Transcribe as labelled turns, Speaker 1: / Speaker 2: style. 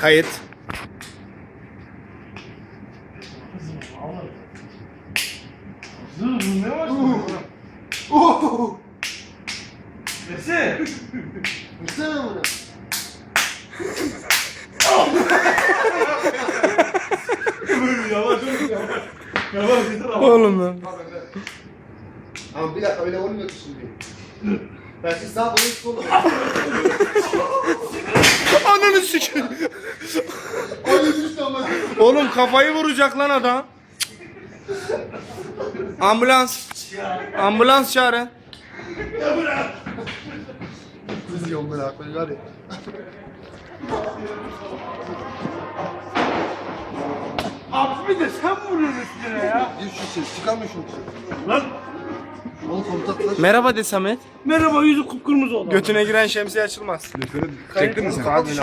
Speaker 1: Kayıt.
Speaker 2: Zır ne var? Nesi?
Speaker 3: Vursana bunu.
Speaker 2: Yavaş yavaş. Yavaş yeter ama.
Speaker 1: Oğlum lan.
Speaker 3: Ama bir dakika öyle olmuyor ki şimdi. Ben siz sağ bunu.
Speaker 1: Ananı sikeyim.
Speaker 3: Öyle düştü ama.
Speaker 1: Oğlum kafayı vuracak lan adam. Ambulans. Ambulans çağırın.
Speaker 3: Kız böyle akıllı var ya.
Speaker 2: Abi bir de sen vuruyorsun üstüne ya.
Speaker 3: Bir şu ses çıkarma şunu.
Speaker 2: Lan.
Speaker 3: Oğlum.
Speaker 1: Merhaba de Samet.
Speaker 2: Merhaba yüzü kıpkırmızı oldu.
Speaker 1: Götüne giren şemsiye açılmaz.
Speaker 3: Çektin mi sen?